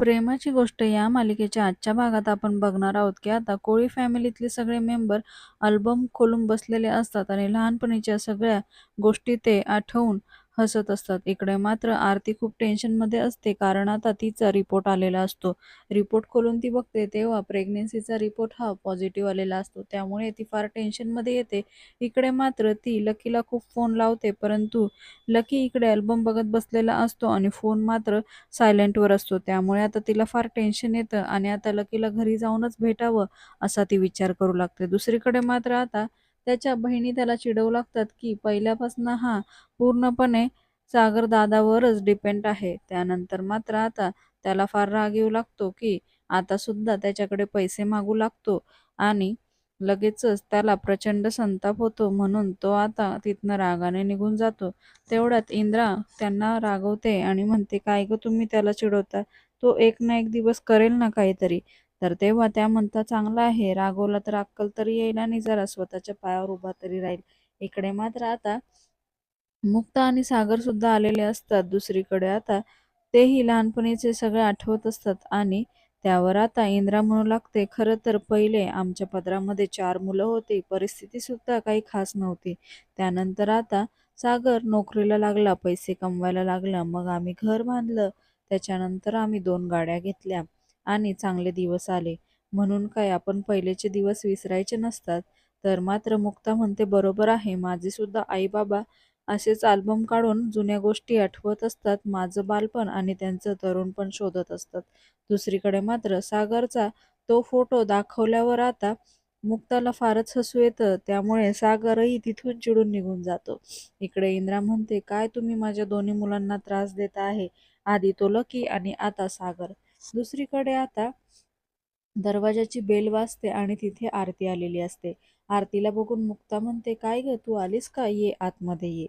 प्रेमाची गोष्ट या मालिकेच्या आजच्या भागात आपण बघणार आहोत की आता कोळी फॅमिलीतले सगळे मेंबर अल्बम खोलून बसलेले असतात आणि लहानपणीच्या सगळ्या गोष्टी ते आठवून हसत असतात. इकडे मात्र आरती खूप टेन्शनमध्ये असते कारण आता तिचा रिपोर्ट आलेला असतो. रिपोर्ट खोलून ती बघते तेव्हा प्रेग्नेन्सीचा रिपोर्ट हा पॉझिटिव्ह आलेला असतो. त्यामुळे ती फार टेन्शनमध्ये येते. इकडे मात्र ती लकीला खूप फोन लावते परंतु लकी इकडे अल्बम बघत बसलेला असतो आणि फोन मात्र सायलेंटवर असतो. त्यामुळे आता तिला फार टेन्शन येतं आणि आता लकीला घरी जाऊनच भेटावं असा ती विचार करू लागते. दुसरीकडे मात्र आता त्याच्या बहिणी त्याला चिडवू लागतात की पहिल्यापासून हा पूर्णपणे सागर दादावरच डिपेंड आहे. त्यानंतर मात्र आता त्याला फार राग येऊ लागतो की आता सुद्धा त्याच्याकडे पैसे मागू लागतो आणि लगेचच त्याला प्रचंड संताप होतो म्हणून तो आता तिथनं रागाने निघून जातो. तेवढ्यात इंद्रा त्यांना रागवते आणि म्हणते काय ग तुम्ही त्याला चिडवता तो एक ना एक दिवस करेल ना काहीतरी तर तेव्हा त्या म्हणता चांगला आहे रागवला तर अक्कल तरी येईल आणि जरा स्वतःच्या पायावर उभा तरी राहील. इकडे मात्र आता मुक्ता आणि सागर सुद्धा आलेले असतात. दुसरीकडे आता तेही लहानपणीचे सगळे आठवत असतात आणि त्यावर आता इंद्रा म्हणू लागते खरं तर पहिले आमच्या पदरामध्ये चार मुलं होती. परिस्थिती सुद्धा काही खास नव्हती. त्यानंतर आता सागर नोकरीला लागला पैसे कमवायला लागला. मग आम्ही घर बांधलं. त्याच्यानंतर आम्ही दोन गाड्या घेतल्या. आणि चांगले दिवस आले. म्हणून काय आपण पहिलेचे दिवस विसरायचे नसतात. तर मात्र मुक्ता म्हणते बरोबर आहे माझे सुद्धा आई बाबा असेच अल्बम काढून जुन्या गोष्टी आठवत असतात. माझं बालपण आणि त्यांचं तरुणपण शोधत असतात. दुसरीकडे मात्र सागरचा तो फोटो दाखवल्यावर आता मुक्ताला फारच हसू येतं. त्यामुळे सागरही तिथून चिडून निघून जातो. इकडे इंद्रा म्हणते काय तुम्ही माझ्या दोन्ही मुलांना त्रास देता आहे? आधी तो लकी आणि आता सागर. दुसरीकडे आता दरवाजाची बेल वाजते आणि तिथे आरती आलेली असते. आरतीला बघून मुक्ता म्हणते काय ग तू आलीस का? ये आतमध्ये ये.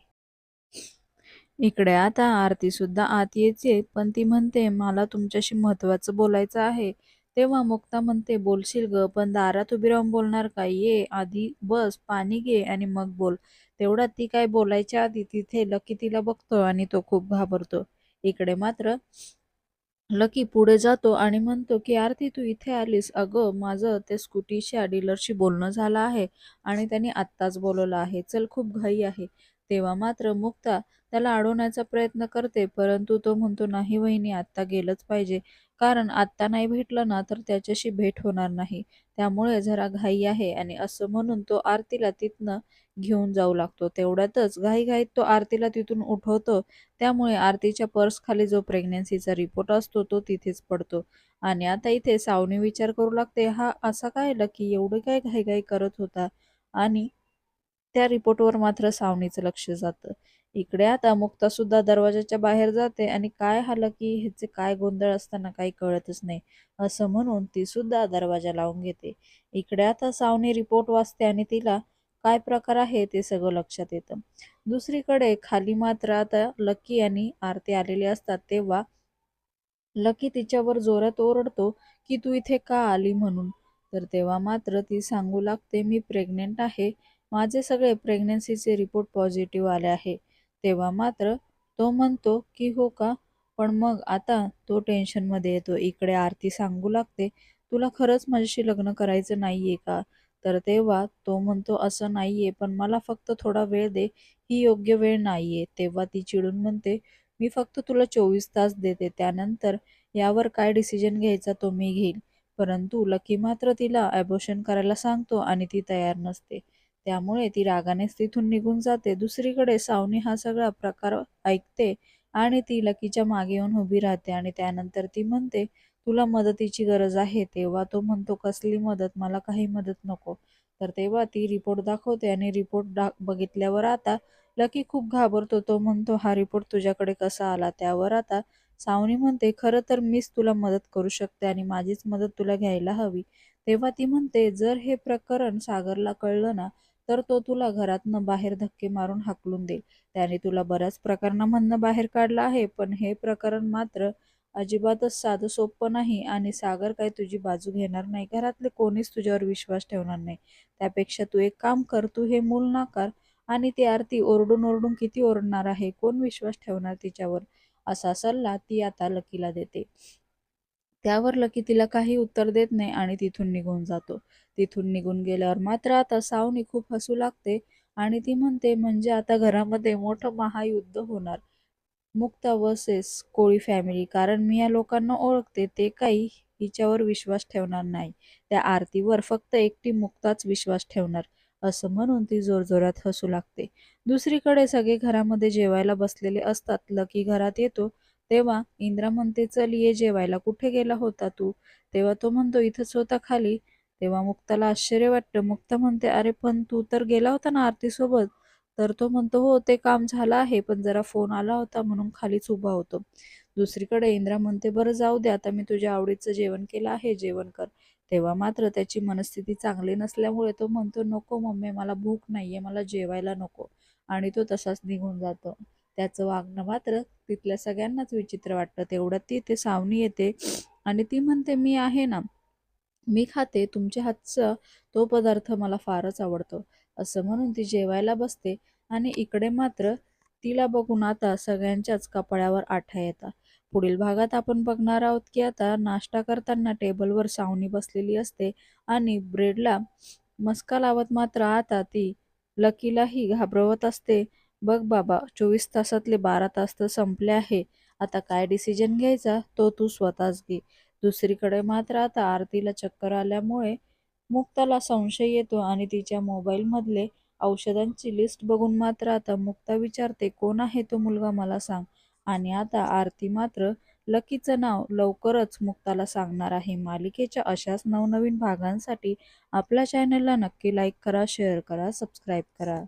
इकडे आता आरती सुद्धा आत येते पण ती म्हणते मला तुमच्याशी महत्वाचं बोलायचं आहे. तेव्हा मुक्ता म्हणते बोलशील ग पण दारात उभी राहून बोलणार का? ये आधी बस पाणी घे आणि मग बोल. तेवढ्यात ती काय बोलायच्या आधी तिथे लकी तिला बघतो आणि तो खूप घाबरतो. इकडे मात्र लकी पुढे जातो आणि म्हणतो की आरती तू इथे आलीस. अगं माझं ते स्कूटीच्या डीलरशी बोलणं झालं आहे आणि त्यांनी आत्ताच बोलवलं आहे. चल खूप घाई आहे. तेव्हा मात्र मुक्ता त्याला अडवण्याचा प्रयत्न करते परंतु तो म्हणतो नाही वहिनी आत्ता गेलंच पाहिजे. कारण आत्ता नाही भेटलं ना तर त्याच्याशी भेट होणार नाही. त्यामुळे जरा घाई आहे. आणि असं म्हणून तो आरतीला तिथनं घेऊन जाऊ लागतो. तेवढ्यातच घाईघाईत तो आरतीला तिथून उठवतो. त्यामुळे आरतीच्या पर्स खाली जो प्रेग्नन्सीचा रिपोर्ट असतो तो तिथेच पडतो. आणि आता इथे सावनी विचार करू लागते हा असा काय की एवढं काय घाईघाई करत होता? आणि त्या रिपोर्टवर मात्र सावनीचं लक्ष जातं. इकडे आता मुक्ता सुद्धा दरवाजाच्या बाहेर जाते आणि काय हाल की ह्याचे काय गोंधळ असताना काही कळतच नाही असं म्हणून ती सुद्धा दरवाजा लावून घेते. इकडे आता सावनी रिपोर्ट वाचते आणि तिला काय प्रकार आहे ते सगळं लक्षात येतं. दुसरीकडे खाली मात्र आता लकी आणि आरती आलेली असतात तेव्हा लकी तिच्यावर जोरात ओरडतो की तू इथे का आली म्हणून? तर तेव्हा मात्र ती सांगू लागते मी प्रेग्नेंट आहे माझे सगळे प्रेग्नन्सीचे रिपोर्ट पॉझिटिव्ह आले आहे. तेव्हा मात्र तो म्हणतो की हो का? पण मग आता तो टेन्शनमध्ये येतो. इकडे आरती सांगू लागते. तुला खरंच माझ्याशी लग्न करायचं नाहीये का? तर तेव्हा तो म्हणतो असं नाहीये पण मला फक्त थोडा वेळ दे. ही योग्य वेळ नाहीये. तेव्हा ती चिडून म्हणते मी फक्त तुला चोवीस तास देते. त्यानंतर यावर काय डिसिजन घ्यायचा तो मी घेईल. परंतु लकी मात्र तिला ॲबोशन करायला सांगतो आणि ती तयार नसते. त्यामुळे ती रागानेच तिथून निघून जाते. दुसरीकडे सावनी हा सगळा प्रकार ऐकते आणि ती लकीच्या मागे येऊन उभी राहते आणि त्यानंतर ती म्हणते तुला मदतीची गरज आहे. तेव्हा तो म्हणतो कसली मदत? मला काही मदत नको. तर तेव्हा ती रिपोर्ट दाखवते आणि रिपोर्ट बघितल्यावर आता लकी खूप घाबरतो. तो म्हणतो हा रिपोर्ट तुझ्याकडे कसा आला? त्यावर आता सावनी म्हणते खरं तर मीच तुला मदत करू शकते आणि माझीच मदत तुला घ्यायला हवी. तेव्हा ती म्हणते जर हे प्रकरण सागरला कळलं ना तर तो तुला घरातनं बाहेर धक्के मारून हाकलून देईल. त्याने तुला बऱ्याच प्रकरणामधनं बाहेर काढलं आहे पण हे प्रकरण मात्र अजिबातच साधं सोपं नाही आणि सागर काय तुझी बाजू घेणार नाही. घरातले कोणीच तुझ्यावर विश्वास ठेवणार नाही. त्यापेक्षा तू एक काम कर तू हे मूल नाकार आणि ती आरती ओरडून ओरडून किती ओरडणार आहे? कोण विश्वास ठेवणार तिच्यावर? असा सल्ला ती आता लकीला देते. त्यावर लकी तिला काही उत्तर देत नाही आणि तिथून निघून जातो. तिथून निघून गेल्यावर मात्र आता सावनी खूप हसू लागते आणि ती म्हणते म्हणजे आता घरामध्ये मोठं महायुद्ध होणार. मुक्ता वर्सेस कोळी फॅमिली कारण मी या लोकांना ओळखते. ते काही हिच्यावर विश्वास ठेवणार नाही. त्या आरतीवर फक्त एकटी मुक्ताच विश्वास ठेवणार. असं म्हणून ती जोरजोरात हसू लागते. दुसरीकडे सगळे घरामध्ये जेवायला बसलेले असतात. लकी घरात येतो. तेव्हा इंद्रा म्हणते चल ये जेवायला. कुठे गेला होता तू? तेव्हा तो म्हणतो इथंच होता खाली. तेव्हा मुक्ताला आश्चर्य वाटतं. मुक्ता म्हणते अरे पण तू तर गेला होता ना आरतीसोबत? तर तो म्हणतो हो ते काम झालं आहे पण जरा फोन आला होता म्हणून खालीच उभा होतो. दुसरीकडे इंद्रा म्हणते बरं जाऊ दे आता मी तुझ्या आवडीचं जेवण केलं आहे जेवण कर. तेव्हा मात्र त्याची मनस्थिती चांगली नसल्यामुळे तो म्हणतो नको मम्मी मला भूक नाहीये मला जेवायला नको. आणि तो तसाच निघून जातो. त्याचं वागणं मात्र तिथल्या सगळ्यांनाच विचित्र वाटतं. तेवढ्यात ती ते सावनी येते आणि ती म्हणते मी आहे ना मी खाते तुमच्या हातचा तो पदार्थ मला फारच आवडतो. असं म्हणून ती जेवायला बसते आणि इकडे मात्र तिला बघून आता सगळ्यांच्याच कपाळ्यावर आठा येतात. पुढील भागात आपण बघणार आहोत की आता नाश्ता करताना टेबलवर सावनी बसलेली असते आणि ब्रेडला मस्का लावत मात्र आता ती लकीलाही घाबरवत असते बघ बाबा चोवीस तासातले बारा तास तर संपले आहे. आता काय डिसिजन घ्यायचा? तो तू स्वतःच घे. दुसरीकडे मात्र आता आरतीला चक्कर आल्यामुळे मुक्ताला संशय येतो आणि तिच्या मोबाईलमधले औषधांची लिस्ट बघून मात्र आता मुक्ता विचारते कोण आहे तो मुलगा मला सांग? आणि आता आरती मात्र लकीचं नाव लवकरच मुक्ताला सांगणार आहे. मालिकेच्या अशाच नवनवीन भागांसाठी आपल्या चॅनलला नक्की लाईक करा शेअर करा सबस्क्राईब करा.